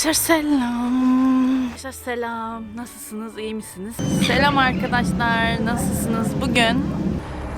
Arkadaşlar selam. Arkadaşlar selam. Nasılsınız? İyi misiniz? Selam arkadaşlar. Nasılsınız? Bugün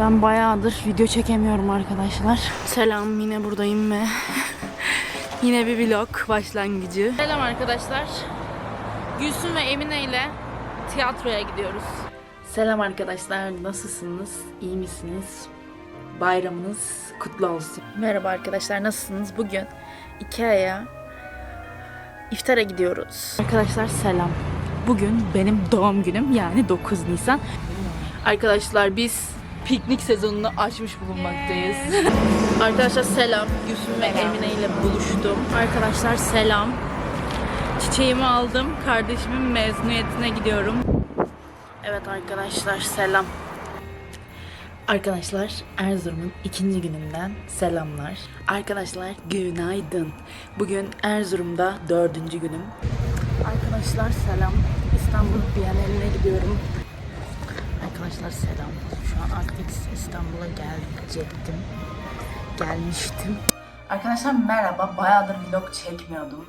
ben bayağıdır video çekemiyorum arkadaşlar. Selam yine buradayım ve yine bir vlog başlangıcı. Selam arkadaşlar. Gülsüm ve Emine ile tiyatroya gidiyoruz. Selam arkadaşlar. Nasılsınız? İyi misiniz? Bayramınız kutlu olsun. Merhaba arkadaşlar. Nasılsınız? Bugün Ikea'ya İftara gidiyoruz. Arkadaşlar selam. Bugün benim doğum günüm yani 9 Nisan. Arkadaşlar biz piknik sezonunu açmış bulunmaktayız. Arkadaşlar selam. Gülsüm ve Emine ile buluştum. Arkadaşlar selam. Çiçeğimi aldım. Kardeşimin mezuniyetine gidiyorum. Evet arkadaşlar selam. Arkadaşlar Erzurum'un ikinci gününden selamlar. Arkadaşlar günaydın. Bugün Erzurum'da dördüncü günüm. Arkadaşlar selam. İstanbul Bienali'ne gidiyorum. Arkadaşlar selam. Şu an artık İstanbul'a gelecektim. Gelmiştim. Arkadaşlar merhaba. Bayağıdır vlog çekmiyordum.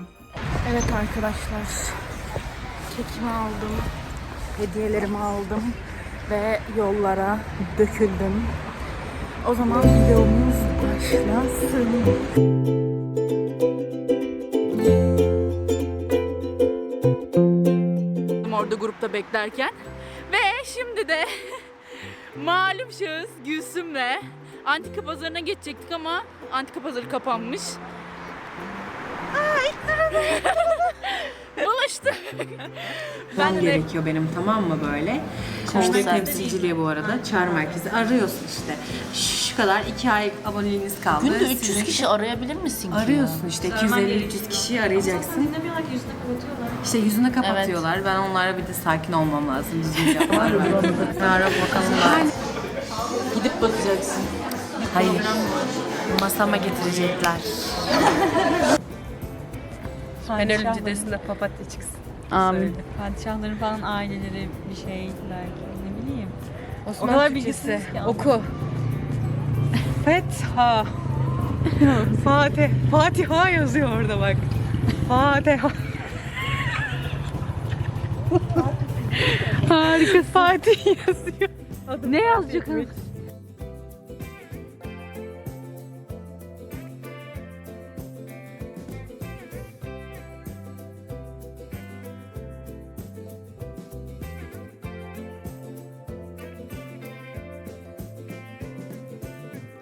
Evet arkadaşlar. Kekimi aldım. Hediyelerimi aldım. Ve yollara döküldüm. O zaman videomuz başlasın. Orada grupta beklerken. Ve şimdi de malum şahıs Gülsüm'le antika pazarına geçecektik ama antika pazarı kapanmış. Ay Bulaştık. Ben de- gerekiyor benim tamam mı böyle? Müşteri temsilciliği bu arada. Çağrı merkezi arıyorsun işte. Şu kadar iki ay aboneliğiniz kaldı. Günde 300 Sizin- kişi arayabilir misin ki? Arıyorsun işte 250-300 kişiyi arayacaksın. İşte yüzünü kapatıyorlar. Ben onlara bir de sakin olmam lazım. Düzgün vermem. Ara bakalım. Gidip bakacaksın. Hayır. Masama getirecekler. Ben ölünce desin de papatya çıksın. Amin. Söyle. Padişahların falan aileleri bir şeyler ne bileyim. Osman o kadar Türkçesi. Oku. Fetha. Fatih. Fatiha yazıyor orada bak. Fatiha. Harika. Fatih yazıyor. Ne yazacak?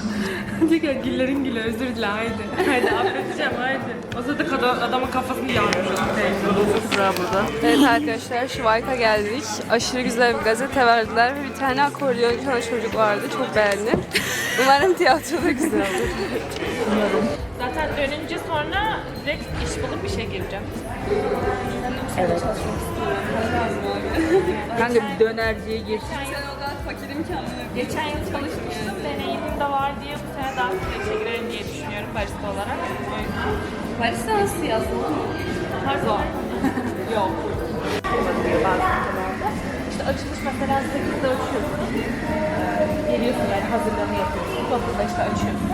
güllerin gülü özür dile haydi. Haydi affedeceğim haydi. O sırada kada- adamın kafasını yarmış Sıra burada. Evet arkadaşlar Şivayka geldik. Aşırı güzel bir gazete verdiler ve bir tane akordeon çalan çocuk vardı. Çok beğendim. Umarım tiyatroda güzel olur. Zaten dönünce sonra direkt iş bulup işe gireceğim. Kanka bir dönerciye gir. Geçen yıl çalışmıştım. Deneyimim de var diye bu sene daha çok işe girerim diye düşünüyorum barista olarak. Barista nasıl yazdın? Pardon. Yok. İşte açılış mesela 8'de açıyorsun. Ee, Geliyorsun yani hazırlığını yapıyorsun. 9'da işte açıyorsun.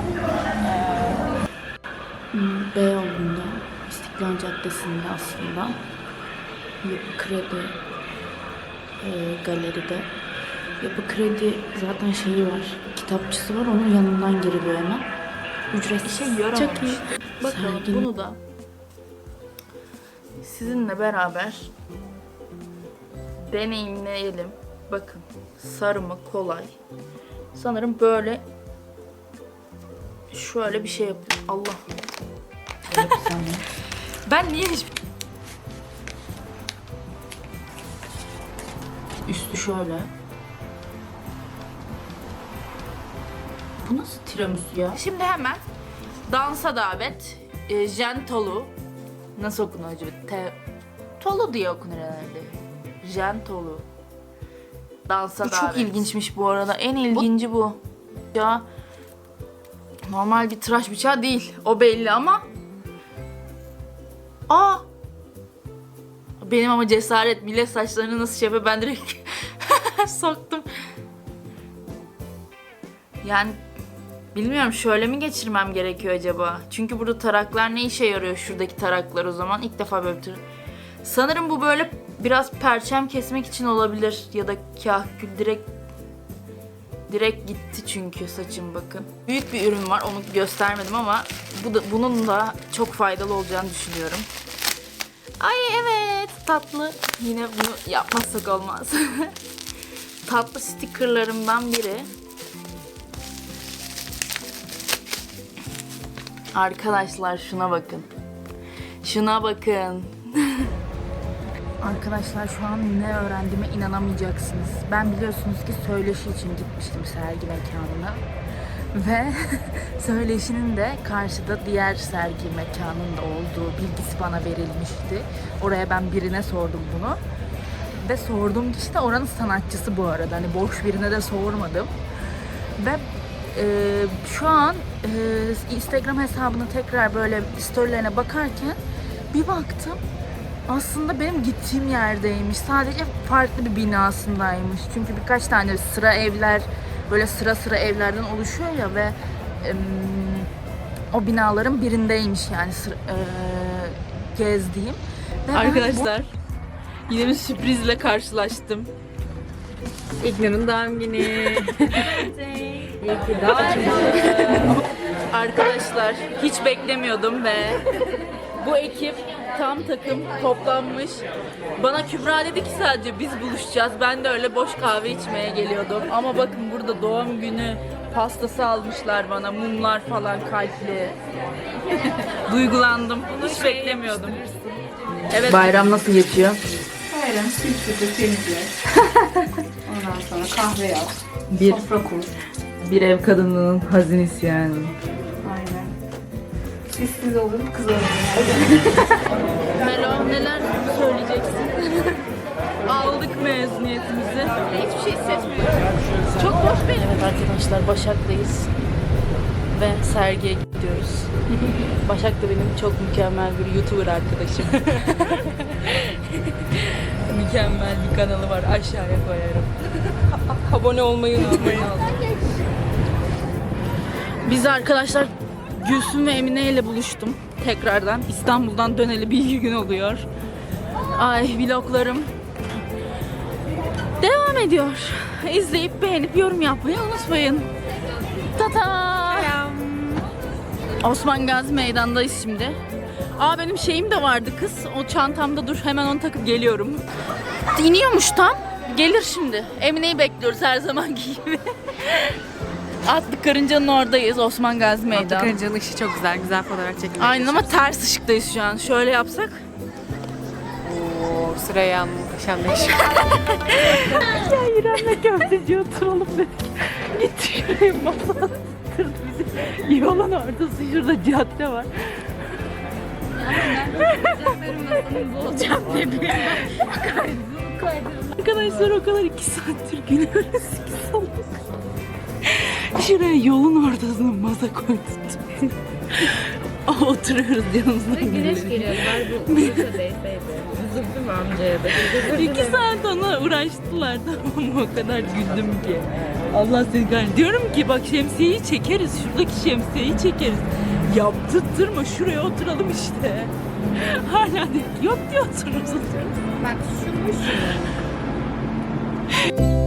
Beyoğlu'nda, İstiklal Caddesi'nde aslında Yapı Kredi e, galeride. Yapı Kredi zaten şeyi var, kitapçısı var, onun yanından giriliyor hemen. Ücretsiz. Şey Çok iyi. Bakalım bunu da sizinle beraber deneyimleyelim. Bakın sarımı kolay. Sanırım böyle şöyle bir şey yapıyor. Allah. ben niye hiç... Üstü şöyle. Bu nasıl tiramisu ya? Şimdi hemen dansa davet. E, Jentolu. Nasıl okunuyor acaba? Te, tolu diye okunur herhalde. Jentolu. Dansa davet. Çok ilginçmiş bu arada. En ilginci bu. Ya normal bir tıraş bıçağı değil. O belli ama. Aa! Benim ama cesaret millet saçlarını nasıl şey yapıyor ben direkt soktum. Yani bilmiyorum şöyle mi geçirmem gerekiyor acaba? Çünkü burada taraklar ne işe yarıyor şuradaki taraklar o zaman? İlk defa böyle bir Sanırım bu böyle biraz perçem kesmek için olabilir ya da kahkül direkt direkt gitti çünkü saçım bakın. Büyük bir ürün var onu göstermedim ama bu da, bunun da çok faydalı olacağını düşünüyorum. Ay evet tatlı. Yine bunu yapmazsak olmaz. tatlı stickerlarımdan biri. Arkadaşlar şuna bakın. Şuna bakın. Arkadaşlar şu an ne öğrendiğime inanamayacaksınız. Ben biliyorsunuz ki söyleşi için gitmiştim sergi mekanına. Ve söyleşinin de karşıda diğer sergi mekanında olduğu bilgisi bana verilmişti. Oraya ben birine sordum bunu. Ve sorduğum kişi de oranın sanatçısı bu arada. Hani boş birine de sormadım. Ve e, şu an e, Instagram hesabını tekrar böyle storylerine bakarken bir baktım aslında benim gittiğim yerdeymiş. Sadece farklı bir binasındaymış. Çünkü birkaç tane sıra evler böyle sıra sıra evlerden oluşuyor ya ve em, o binaların birindeymiş yani sıra, e, gezdiğim. Ve Arkadaşlar yine bir sürprizle karşılaştım. İlknur'un doğum günü. Arkadaşlar hiç beklemiyordum ve bu ekip tam takım toplanmış. Bana Kübra dedi ki sadece biz buluşacağız. Ben de öyle boş kahve içmeye geliyordum. Ama bakın burada doğum günü pastası almışlar bana. Mumlar falan kalpli. Duygulandım. Hiç beklemiyordum. Evet. Bayram nasıl geçiyor? Bayram sil süpür temizle. Ondan sonra kahve yap. Bir, Sofra kur. Bir ev kadınının hazinesi yani. Aynen. Sessiz olun kız olun. Melo neler söyleyeceksin? Aldık mezuniyetimizi. Hiçbir şey hissetmiyorum. Çok boş bir Evet arkadaşlar Başak'tayız. Ve sergiye gidiyoruz. Başak da benim çok mükemmel bir YouTuber arkadaşım. mükemmel bir kanalı var. Aşağıya koyarım. Abone olmayı unutmayın. Biz arkadaşlar Gülsüm ve Emine ile buluştum. Tekrardan İstanbul'dan döneli bir iki gün oluyor. Ay vloglarım devam ediyor. İzleyip beğenip yorum yapmayı unutmayın. Tata. Osman Gazi Meydan'dayız şimdi. Aa benim şeyim de vardı kız. O çantamda dur hemen onu takıp geliyorum. İniyormuş tam. Gelir şimdi. Emine'yi bekliyoruz her zamanki gibi. Atlı Karınca'nın oradayız. Osman Gazi Meydan. Karıncanın ışığı çok güzel. Güzel fotoğraf çekilmiş. Aynen ama ters ışıktayız şu an. Şöyle yapsak. Oo, Süreyya muhteşem bir ışık. Ya İrem'le köfteci oturalım dedik. Gitti şuraya masa bizi. Yolun ortası şurada cadde var. Arkadaşlar o kadar iki saattir gülüyoruz ki salak. Şuraya yolun ortasına masa koyduk. Aa, Oturuyoruz yanımızda. Güneş geliyor. Bari bu Bursa değseydi. Üzüldüm amcaya da. İki saat ona uğraştılar tamam? O kadar güldüm ki. Allah seni kahretsin. Diyorum ki bak şemsiyeyi çekeriz. Şuradaki şemsiyeyi çekeriz. Yaptırtırma şuraya oturalım işte. Hala diyor yok diyor otururuz otururuz. Bak şu mu şu?